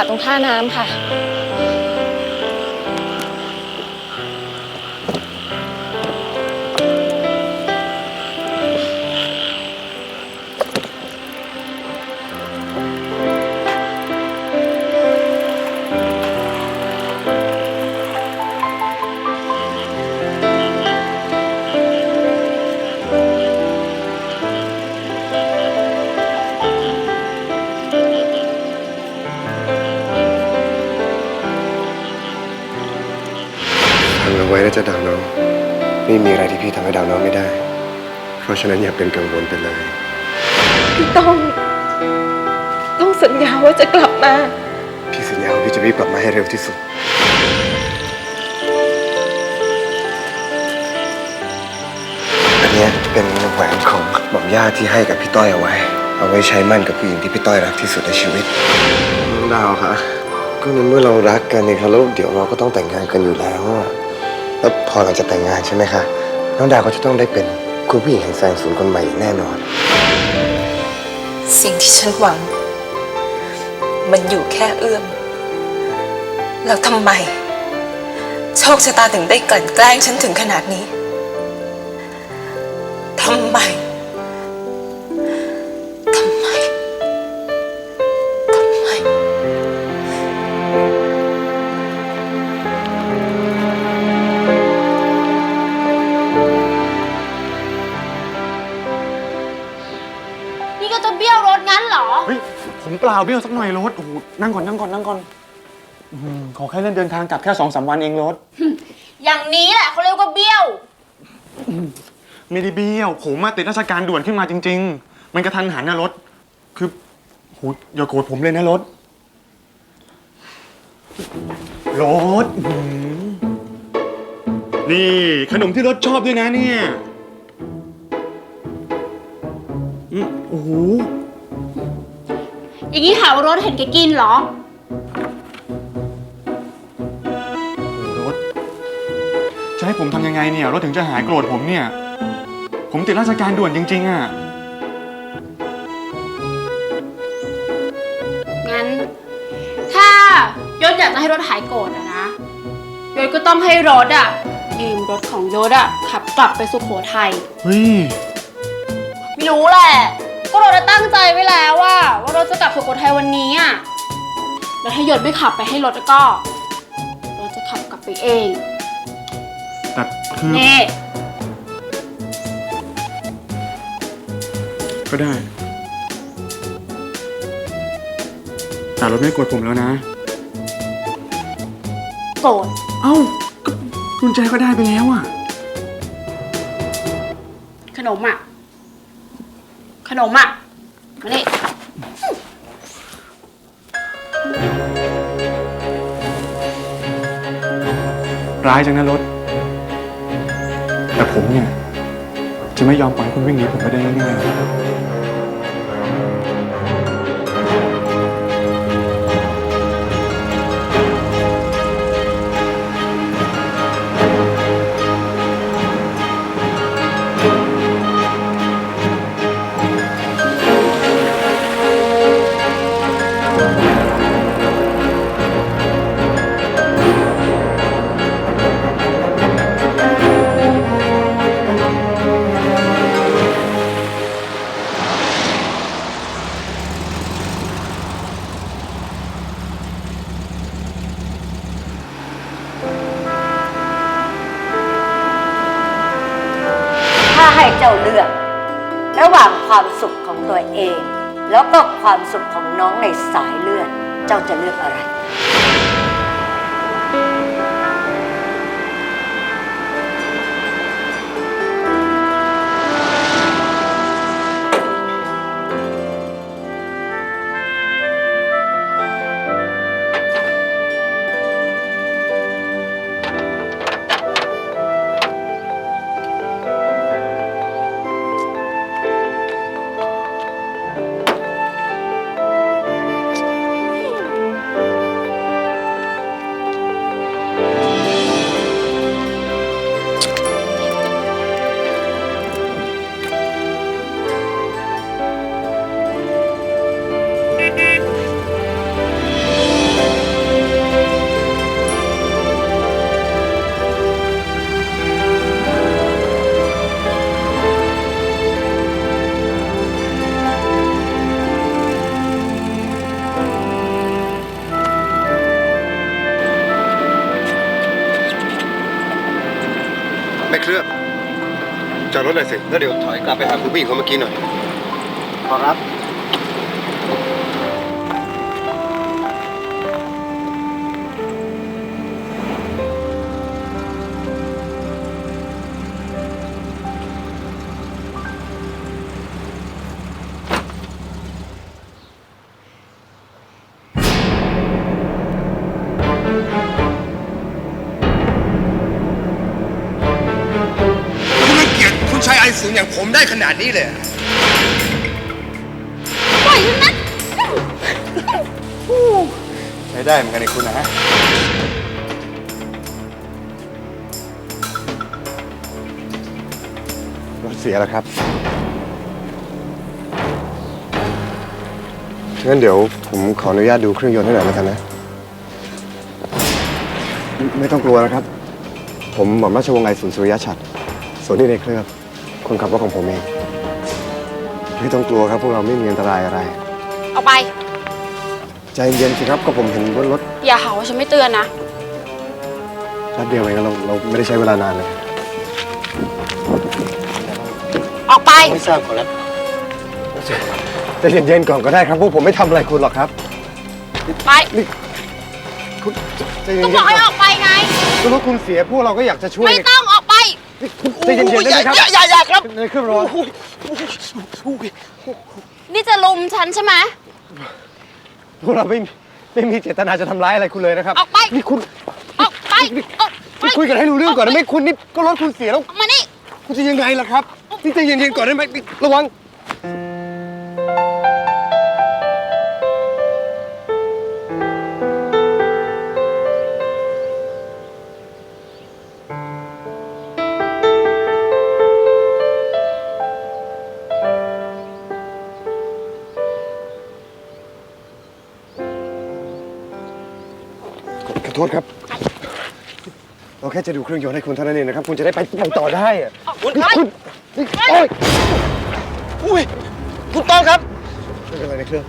ตลาดตรงท่าน้ำค่ะ ให้ดาวน้องไม่ได้ เพราะฉะนั้นอย่าเป็นกังวลไปเลย พี่ต้อง ต้องสัญญาว่าจะกลับมา พี่สัญญาว่าพี่จะรีบกลับมาให้เร็วที่สุด อันเนี้ยเป็นแหวนของหม่อมย่าที่ให้กับพี่ต้อยเอาไว้ เอาไว้ใช้มั่นกับผู้หญิงที่พี่ต้อยรักที่สุดในชีวิตน้องดาวคะก็ในเมื่อเรารักกันเนี่ยครับแล้วเดี๋ยวเราก็ต้องแต่งงานกันอยู่แล้วอะแล้วพอเราจะแต่งงานใช่ไหมคะ น้องดาวก็จะต้องได้เป็นครูผู้หญิงแห่งแสงสูนคนใหม่อย่างแน่นอน สิ่งที่ฉันหวัง มันอยู่แค่เอื้อม แล้วทำไม โชคชะตาถึงได้กลั่นแกล้งฉันถึงขนาดนี้ทำไม บี้ยวสักหน่อยรถโอ้โหนั่งก่อนนั่งก่อนนั่งก่อนอืมขอแค่เลื่อนเดินทางกลับแค่สองสามวันเองรถอย่างนี้แหละเขาเรียกว่าเบี้ยว ไม่ได้เบี้ยว ผมมาติดราชการด่วนขึ้นมาจริง ๆ มันกระทันหันนะรถคือโหอย่าโกรธผมเลยนะรถรถอื้อหือนี่ขนมที่รถชอบด้วยนะเนี่ยอืมโอ้โห อย่างนี้หาว่ารถเห็นแกกินเหรอ รถ จะให้ผมทำยังไงเนี่ย รถถึงจะหายโกรธผมเนี่ย ผมติดราชการด่วนจริง ๆ อะ งั้น ถ้ายศอยากจะให้รถหายโกรธอะนะ ยศก็ต้องให้รถอะยืมรถของยศอะขับกลับไปสุโขทัย เฮ้ย ไม่รู้แหละ ก็เราได้ตั้งใจไว้แล้วว่าว่ารถจะกลับสุโขทัยวันนี้อะแล้วถ้ายศไม่ขับไปให้รถแล้วก็รถจะขับกลับไปเองแต่คือนี่ก็ได้ แต่รถไม่โกรธผมแล้วนะ โกรธเอ้าก็กุญแจก็ได้ไปแล้วอะ ขนมอะ ขนมอะ มานี่ ร้ายจังนะรถ แต่ผมเนี่ย จะไม่ยอมปล่อยให้คุณวิ่งหนีผมไปได้ง่ายๆ ความสุขของน้องในสายเลือด เจ้าจะเลือกอะไร ไม่เคลื่อนจอดรถเลยสิแล้วเดี๋ยวถอยกลับไปหาคุณผู้หญิงเขาเมื่อกี้หน่อย ขอรับ สูงอย่างผมได้ขนาดนี้เลยปล่อยฉันนะใช้ได้เหมือนกันไอ้คุณนะฮะ รถเสียแล้วครับ งั้นเดี๋ยวผมขออนุญาตดูเครื่องยนต์ให้หน่อยแล้วกันนะ ไม่ไม่ต้องกลัวนะครับ ผมหม่อมราชวงศ์ไอศูนย์สุริยะฉัตรส่วนนี้ในเครื่อง คนขับรถของผมเอง ไม่ต้องกลัวครับ พวกเราไม่มีอันตรายอะไร เอาไป ใจเย็นสิครับ ก็ผมเห็นว่ารถอย่าหาว่าฉันไม่เตือนนะ แป๊บเดียวเองเราเราไม่ได้ใช้เวลานานเลย ออกไป ไม่ทราบขอรับใจเย็นๆก่อนก็ได้ครับ พวกผมไม่ทำอะไรคุณหรอกครับ ไปคุณใจเย็ก็นบอกให้ออกไปไงๆก็รถคุณเสียพวกเราก็อยากจะช่วยไม่ต้องออกไปนี่คุณ ใจเย็นๆได้ไหมครับอย่าอย่าอย่าครับในเครื่องร้อนนี่จะลุมฉันใช่ไหมพวกเราไม่ไม่มีเจตนาจะทำร้ายอะไรคุณเลยนะครับ ออกไป นี่คุณออกไปออกไปนี่คุยกันให้รู้เรื่องก่อนนะไม่คุณนี่ก็รถคุณเสียแล้ว มานี่ คุณจะยังไงล่ะครับนี่ใจเย็นๆก่อนได้ไหมนี่ระวัง ทษครับ เราแค่จะดูเครื่องยนต์ให้คุณเท่านั้นเองนะครับ คุณจะได้ไปไปต่อได้อะคุณนี่ครับคุณนี่โอ้ยอุ้ยคุณต้องครับไม่เป็นไรในเครื่อง